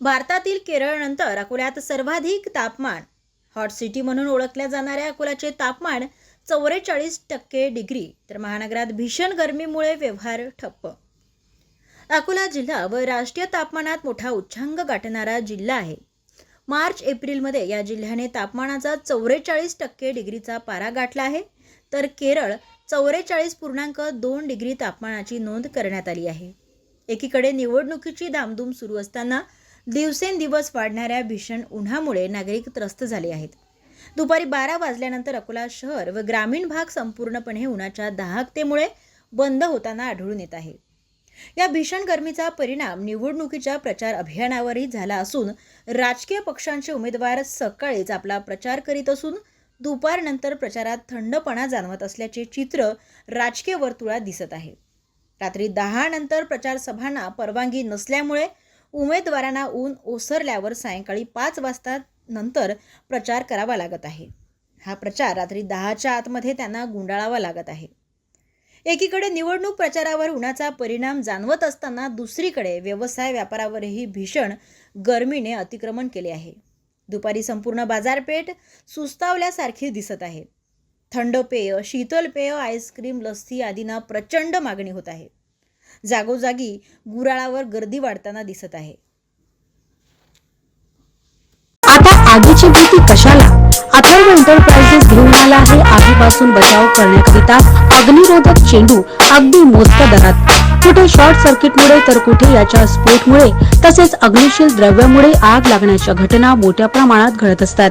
भारतातील केरळनंतर अकोल्यात सर्वाधिक तापमान हॉट सिटी म्हणून ओळखल्या जाणाऱ्या अकोल्याचे तापमान चौवेचाळीस टक्के डिग्री तर महानगरात भीषण गरमीमुळे व्यवहार ठप्प. अकोला जिल्हा व राष्ट्रीय तापमानात मोठा उच्चांक गाठणारा जिल्हा आहे. मार्च एप्रिलमध्ये या जिल्ह्याने तापमानाचा चौवेचाळीस टक्के डिग्रीचा पारा गाठला आहे तर केरळ चौवेचाळीस पूर्णांक दोन डिग्री तापमानाची नोंद करण्यात आली आहे. एकीकडे निवडणुकीची धामधूम सुरू असताना दिवसेंदिवस वाढणाऱ्या भीषण उन्हामुळे नागरिक त्रस्त झाले आहेत. दुपारी बारा वाजल्यानंतर अकोला शहर व ग्रामीण भाग संपूर्णपणे उन्हाच्या दाहकतेमुळे बंद होताना आढळून येत आहे. या भीषण गरमीचा परिणाम निवडणुकीच्या प्रचार अभियानावरही झाला असून राजकीय पक्षांचे उमेदवार सकाळीच आपला प्रचार करीत असून दुपारनंतर प्रचारात थंडपणा जाणवत असल्याचे चित्र राजकीय वर्तुळात दिसत आहे. रात्री दहा नंतर प्रचार सभांना परवानगी नसल्यामुळे उमेदवारांना ऊन ओसरल्यावर सायंकाळी पाच वाजता नंतर प्रचार करावा लागत आहे. हा प्रचार रात्री दहाच्या आतमध्ये त्यांना गुंडाळावा लागत आहे. एकीकडे निवडणूक प्रचारावर उन्हाचा परिणाम जाणवत असताना दुसरीकडे व्यवसाय व्यापारावरही भीषण गरमीने अतिक्रमण केले आहे. दुपारी संपूर्ण बाजारपेठ सुस्तावल्यासारखी दिसत आहे. थंड पेय शीतल पेय आईस्क्रीम लस्सी आदींना प्रचंड मागणी होत आहे. जागोजागी गुराळावर गर्दी वाढताना दिसत आहे. आता आगीची भीती कशाला? अथर्व एंटरप्राइजेस घेऊन आला आहे आगीपासून बचाव करण्याकरिता अग्निरोधक चेंडू अगदी मोजक्या दरात. कुठे शॉर्ट सर्किटमुळे तर कुठे याच्या स्फोटमुळे तसेच अग्निशील द्रव्यामुळे आग लागण्याच्या घटना मोठ्या प्रमाणात घडत असतात.